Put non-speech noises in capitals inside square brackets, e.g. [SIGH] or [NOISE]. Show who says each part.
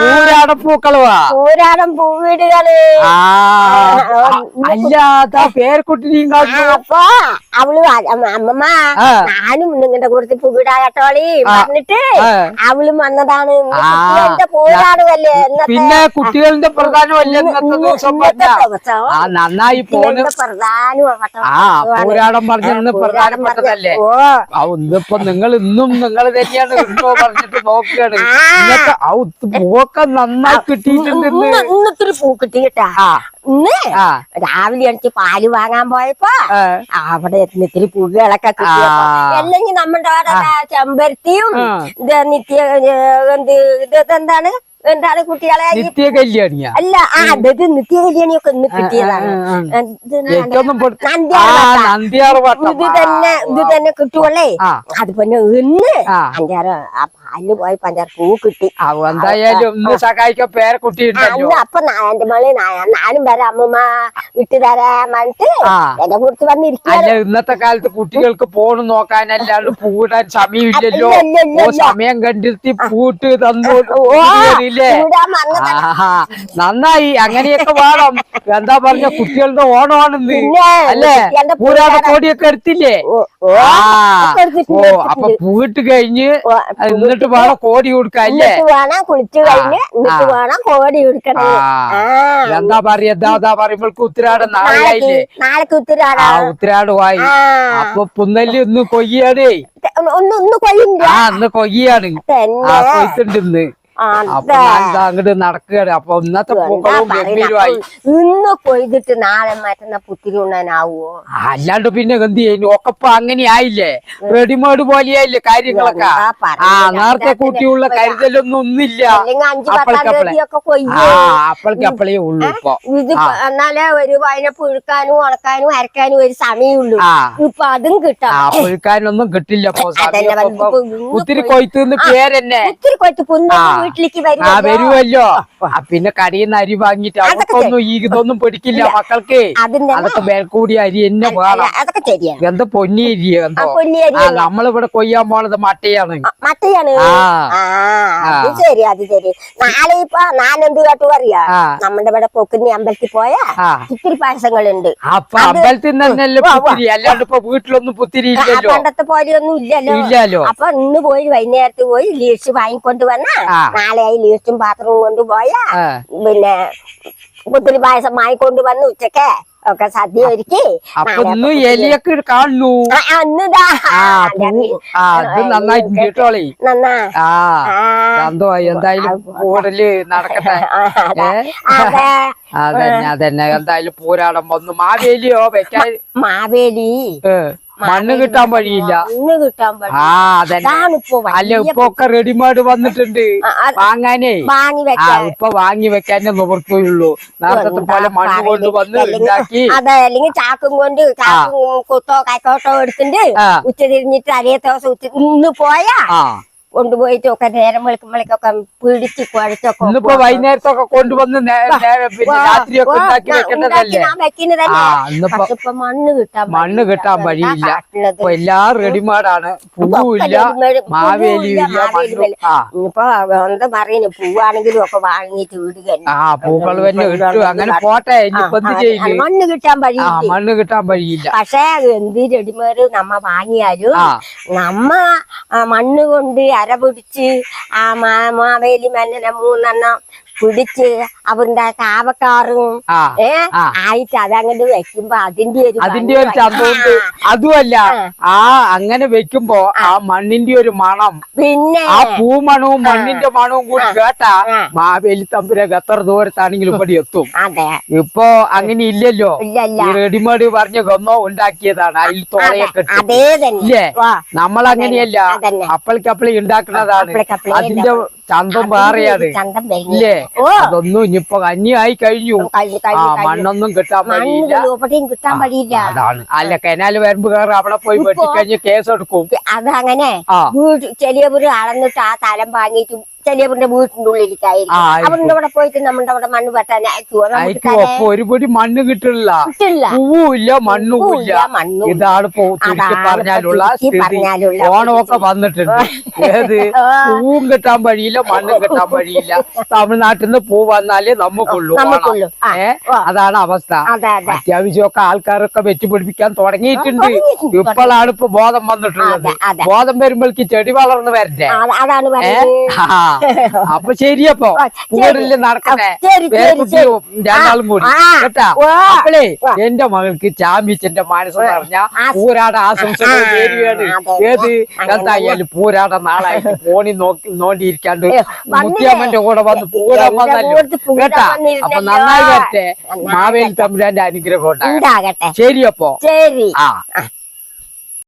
Speaker 1: പൂരാട പൂക്കളവാ.
Speaker 2: പൂരാടം
Speaker 1: പൂവീടുകൾ. അല്ലാത്ത പേരക്കുട്ടിനെയും
Speaker 2: അപ്പൊ അവൾ അമ്മമ്മ. ഞാനും നിങ്ങളുടെ കൂടത്തിൽ പൂവിടാകട്ടോളി പറഞ്ഞിട്ട് അവളും വന്നതാണ്. കുട്ടികളുടെ
Speaker 1: പിന്നെ കുട്ടികളുടെ പ്രധാനമല്ല നന്നായി പോരാടം പറഞ്ഞ പ്രധാനപ്പെട്ടതല്ലേ ഇന്നിപ്പോ നിങ്ങൾ ഇന്നും നിങ്ങൾ തന്നെയാണ് പറഞ്ഞിട്ട് നോക്കുകയാണ് ഇന്നത്തെ പൂവൊക്കെ നന്നായി കിട്ടിയിട്ടുണ്ട്
Speaker 2: ഇന്നത്തിരി പൂ കിട്ടിയിട്ടാ. ഇന്ന് രാവിലെ എനിക്ക് പാൽ വാങ്ങാൻ പോയപ്പോ അവിടെ ഇത്തിരി പുകളൊക്കെ കിട്ടിയപ്പോ. അല്ലെങ്കിൽ നമ്മുടെ അവിടെ ചെമ്പരത്തിയും നിത്യ എന്ത് ഇത് എന്താണ് എന്താണ് കുട്ടികളെ
Speaker 1: നിത്യ കല്യാണി
Speaker 2: അല്ല ആ അതായത് നിത്യ കല്യാണിയൊക്കെ ഇന്ന് കിട്ടിയതാണ്. ഇത് തന്നെ ഇത് തന്നെ കിട്ടുവല്ലേ? അതുപോലെ ഇന്ന്. അഞ്ചാറ് ആ പാലിന് പോയി പഞ്ചാറ് പൂ കിട്ടി.
Speaker 1: എന്തായാലും ഒന്ന് സഹായിക്കാൻ പേരക്കുട്ടി ഉണ്ടല്ലോ
Speaker 2: അന്ന് അപ്പൊ എന്റെ മകൾ നാ- ഞാനും വരാം അമ്മമ്മ വിട്ടു തരാൻ പറഞ്ഞിട്ട്. എന്നെ കുറിച്ച്
Speaker 1: അല്ല ഇന്നത്തെ കാലത്ത് കുട്ടികൾക്ക് ഫോൺ നോക്കാനല്ലാണ്ട് പൂടാൻ സമയമില്ലല്ലോ. ഓ സമയം കണ്ടെത്തി പൂട്ട് തന്നു.
Speaker 2: ഓ
Speaker 1: ഇല്ലേ
Speaker 2: ചൂടാൻ വന്നതാ.
Speaker 1: ആഹാ നന്നായി. അങ്ങനെയൊക്കെ വേണം. എന്താ പറഞ്ഞ കുട്ടികളുടെ ഓണമാണെന്ന്. അല്ലേ?
Speaker 2: പൂരാതെ
Speaker 1: കോടിയൊക്കെ എടുത്തില്ലേ? അപ്പൊ പൂവിട്ട് കഴിഞ്ഞ് എന്നിട്ട് വേണം കോടി
Speaker 2: എന്നിട്ട് വേണം കുളിച്ചു കഴിഞ്ഞ് എന്നിട്ട് വേണം കോടി
Speaker 1: ആ. എന്താ പറയാ എന്താ എന്താ പറയുമ്പോൾക്ക് ഉത്തരാട് നാളെയായില്ലേ?
Speaker 2: നാളേക്ക് ഉത്തരാടാ.
Speaker 1: ആ ഉത്തരാടമായി.
Speaker 2: ആ.
Speaker 1: അപ്പൊ പുന്നല്ലി ഒന്ന് കൊയ്യാടേ.
Speaker 2: ഒന്ന് ഒന്ന് കൊയ്യുണ്ട്.
Speaker 1: ആ ഇന്ന് കൊയ്യാണ്. ആ കൊയ്ത്തുണ്ട് ഇന്ന്. അങ്ങോട്ട് നടക്കുകയാണ്. അപ്പൊ ഇന്നത്തെ പൂക്കളും? ഗംഭീരമായി
Speaker 2: ഇന്ന് കൊയ്തിട്ട് നാളെ മാറ്റുന്ന പുത്തിരി ഉണ്ണാനാവോ?
Speaker 1: അല്ലാണ്ട് പിന്നെ എന്ത് ചെയ്യുന്നു ഒക്കെ ഇപ്പൊ അങ്ങനെ ആയില്ലേ? റെഡിമേഡ് പോലെയായില്ലേ കാര്യങ്ങളൊക്കെ? ആ? നേരത്തെ കൂട്ടിയുള്ള കരുതലൊന്നും ഒന്നില്ല
Speaker 2: കൊയ്യും.
Speaker 1: അപ്പളേ ഉള്ളൂ ഇപ്പൊ.
Speaker 2: ഇത് എന്നാലേ ഒരു വയനെ പുഴുക്കാനും ഉണക്കാനും അരക്കാനും ഒരു സമയമുള്ളൂ ഇപ്പൊ അതും കിട്ടാം.
Speaker 1: പുഴുക്കാനൊന്നും കിട്ടില്ല ഒത്തിരി കൊയ്ത്തുന്ന് പേരെന്നെ.
Speaker 2: ഒത്തിരി കൊയ്ത്ത്. കുന്ന. വീട്ടിലേക്ക്
Speaker 1: ആ
Speaker 2: വരുമല്ലോ.
Speaker 1: പിന്നെ കടയിൽ നിന്ന് അരി വാങ്ങിട്ട് അവർക്കൊന്നും ഈ ഇതൊന്നും പിടിക്കില്ല മക്കൾക്ക്. അതൊക്കെ മേൽക്കൂടി അരി എന്നെ വേണം. എന്ത് പൊന്നി അരി
Speaker 2: ആ
Speaker 1: എന്തോ നമ്മളിവിടെ കൊയ്യാൻ പോണത് മട്ടയാണ്.
Speaker 2: മട്ടയാണ്.
Speaker 1: ആ.
Speaker 2: ശരി അത് ശരി നാളെ ഇപ്പൊ നാലെന്ത് കേട്ടു അറിയാ?
Speaker 1: ആ.
Speaker 2: നമ്മുടെ ഇവിടെ പൊക്കുന്നി അമ്പലത്തിൽ പോയാ ഇത്തിരി പായസങ്ങളുണ്ട്.
Speaker 1: അപ്പൊ അമ്പലത്തിൽ അല്ലാണ്ട് ഇപ്പൊ വീട്ടിലൊന്നും പുത്തിരി
Speaker 2: പണ്ടത്തെ
Speaker 1: ഇല്ലല്ലോ.
Speaker 2: ഒന്നും ഇല്ലല്ലോ.
Speaker 1: ഇല്ലല്ലോ.
Speaker 2: അപ്പൊ ഇന്ന് പോയി വൈകുന്നേരത്ത് പോയി ലീസ്റ്റ് വാങ്ങിക്കൊണ്ട് വന്ന നാളെ ആയി ലീസ്റ്റും പാത്രവും കൊണ്ടുപോയാ
Speaker 1: പോയാ
Speaker 2: പിന്നെ പുത്തിരി പായസം വാങ്ങിക്കൊണ്ട് വന്ന് ഉച്ചയ്ക്ക് ഒക്കെ സദ്യ ഒരുക്കി
Speaker 1: അപ്പൊ
Speaker 2: നാളെ
Speaker 1: ഇന്ന്
Speaker 2: അപ്പൊ
Speaker 1: എലിയൊക്കെ കാണുന്നു.
Speaker 2: ആ, ആ, ഇന്നിതാ.
Speaker 1: ആ പൂ ആ അത് നന്നായിട്ട് കേട്ടോളി
Speaker 2: നന്നാ.
Speaker 1: ആ
Speaker 2: ആ,
Speaker 1: സന്തോഷം എന്തായാലും കൂടുതൽ നടക്കട്ടെ. അതന്നെ അതന്നെ. എന്തായാലും പൂരാടം വന്നു. മാവേലിയോ വെക്കാൻ?
Speaker 2: മാവേലി.
Speaker 1: മണ്ണ് കിട്ടാൻ വഴിയില്ല.
Speaker 2: ഇന്ന് കിട്ടാൻ
Speaker 1: ആ അതന്നെ. അല്ല ഇപ്പൊ ഒക്കെ റെഡിമേഡ് വന്നിട്ടുണ്ട്. വാങ്ങാനേ. ആ ഇപ്പൊ വാങ്ങി വെക്കാനേ നിവർത്തുള്ളൂ. നേരത്തെ പോലെ മണ്ണ് കൊണ്ട് വന്ന് ഉണ്ടാക്കി
Speaker 2: അതെ അല്ലെങ്കിൽ ചാക്കും കൊണ്ട് ചാക്കും കുത്തോ കൈക്കോട്ടോ എടുത്തിട്ട്
Speaker 1: ഉച്ചതിരിഞ്ഞിട്ട്
Speaker 2: ഉച്ച തിരിഞ്ഞിട്ട് ദിവസം ഉച്ച ഇന്ന് പോയാ കൊണ്ടുപോയിട്ട് ഒക്കെ നേരം വെളുക്കുമ്പോഴേക്കൊക്കെ പിടിച്ച് കുഴച്ചൊക്കെ
Speaker 1: ഇന്നിപ്പോ വൈകുന്നേരത്തൊക്കെ കൊണ്ടുവന്ന്
Speaker 2: പക്ഷെ മണ്ണ് കിട്ടാൻ
Speaker 1: മണ്ണ് കിട്ടാൻ വഴിയില്ല. എല്ലാം റെഡിമേഡാണ്. പൂവുമില്ല മാവേലിയും ഇല്ല മണ്ണും ആ.
Speaker 2: ഇനിയിപ്പോ എന്താ പറയുന്നു പൂവാണെങ്കിലും ഒക്കെ വാങ്ങിയിട്ട് വിടുക
Speaker 1: ആ പൂക്കൾ തന്നെ കിട്ടും അങ്ങനെ പോട്ടെ
Speaker 2: മണ്ണ് കിട്ടാൻ വഴിയില്ല.
Speaker 1: മണ്ണ് കിട്ടാൻ വഴിയില്ല.
Speaker 2: പക്ഷേ എന്ത് റെഡിമേഡ് നമ്മ വാങ്ങിയാലും നമ്മ മണ്ണ് കൊണ്ട് അര പിടിച്ച് ആ മാവേലി മന്നനെ മൂന്നെണ്ണം പിടിച്ച് അവരുടെ കാവക്കാറും ഏ. ആയിട്ട് അതങ്ങോട്ട് വെക്കുമ്പോ അതിന്റെ ഒരു
Speaker 1: അതിന്റെ ഒരു ചന്തമുണ്ട് അതുമല്ല ആ. അങ്ങനെ വെക്കുമ്പോ ആ. മണ്ണിന്റെ ഒരു മണം.
Speaker 2: പിന്നെ
Speaker 1: ആ പൂമണവും മണ്ണിന്റെ മണവും കൂടി കേട്ടാ. മാവേലി തമ്പുരക്ക് എത്ര ദൂരത്താണെങ്കിലും ഇവിടെ എത്തും. ഇപ്പൊ അങ്ങനെ ഇല്ലല്ലോ. റെഡിമേഡ് പറഞ്ഞ ഗന്നോ ഉണ്ടാക്കിയതാണ്. അതിൽ തോളയൊക്കെ ഇല്ലേ?
Speaker 2: അതന്നെ.
Speaker 1: അപ്പളിക്കപ്പളി ഉണ്ടാക്കുന്നതാണ്. അതിന്റെ ചന്തം ഇല്ലേ? അതൊന്നും ഇനിയിപ്പൊ കഞ്ഞിയായി കഴിഞ്ഞു.
Speaker 2: കഴിഞ്ഞു
Speaker 1: ആ മണ്ണൊന്നും കിട്ടാൻ വഴിയില്ല. അതാണ്. അല്ല കനാല് വരുമ്പോ കയറി അവിടെ പോയി വെട്ടിക്കഴിഞ്ഞ് കേസ് എടുക്കും
Speaker 2: അതങ്ങനെ ചെറിയ ഒരു അളന്നിട്ട് ആ തലം വാങ്ങിയിട്ട് ചെലിയപുരിന്റെ വീട്ടിന്റെ ഉള്ളിലേക്കായിരിക്കും
Speaker 1: ആ
Speaker 2: അവരുടെ അവിടെ പോയിട്ട് നമ്മുടെ അവിടെ മണ്ണ് വെട്ടാൻ അയക്കുവോ
Speaker 1: ഒരു പൊടി മണ്ണ് കിട്ടില്ല. പൂവില്ല മണ്ണുമില്ല
Speaker 2: മണ്ണും
Speaker 1: ഇതാണ് പറഞ്ഞാലുള്ള ഓണമൊക്കെ വന്നിട്ടുണ്ട്. [LAUGHS] ഏത്? പൂവും കിട്ടാൻ വഴിയില്ല മണ്ണും കിട്ടാൻ വഴിയില്ല. തമിഴ്നാട്ടിൽ നിന്ന് പൂ വന്നാലേ നമുക്കുള്ളൂ ഏ. അതാണ് അവസ്ഥ.
Speaker 2: അതെ അതെ.
Speaker 1: അത്യാവശ്യമൊക്കെ ആൾക്കാരൊക്കെ വെച്ചുപിടിപ്പിക്കാൻ തുടങ്ങിയിട്ടുണ്ട്. ഇപ്പോഴാണ് ഇപ്പൊ ബോധം വന്നിട്ടുള്ളത്. ബോധം വരുമ്പോഴേക്ക് ചെടി വളർന്നു വരണ്ടേ?
Speaker 2: അതാണ്
Speaker 1: ആ. [LAUGHS] അപ്പൊ ശരിയപ്പോ.
Speaker 2: ആ,
Speaker 1: നടക്കണേ? രണ്ടാളും കൂടി. കേട്ടാ? അപ്പളേ എന്റെ മകൾക്ക് ചാമ്പിച്ചന്റെ മനസ്സ് പറഞ്ഞ. പൂരാട ആശംസകൾ. ഏത്? എന്തായാലും പൂരാട നാളായിട്ട് [LAUGHS] ഫോണിൽ നോക്കി നോണ്ടിയിരിക്കാണ്ട്
Speaker 2: വന്നില്ലേ?
Speaker 1: മുത്തിയമ്മന്റെ കൂടെ വന്ന് പൂരാൻ വന്നല്ലോ. കേട്ടാ? അപ്പൊ നന്നായി വരട്ടെ. മാവേലി തമ്പുരാന്റെ അനുഗ്രഹം ഉണ്ടാകട്ടെ. ശരിയപ്പോ.
Speaker 2: ശരി. ആ.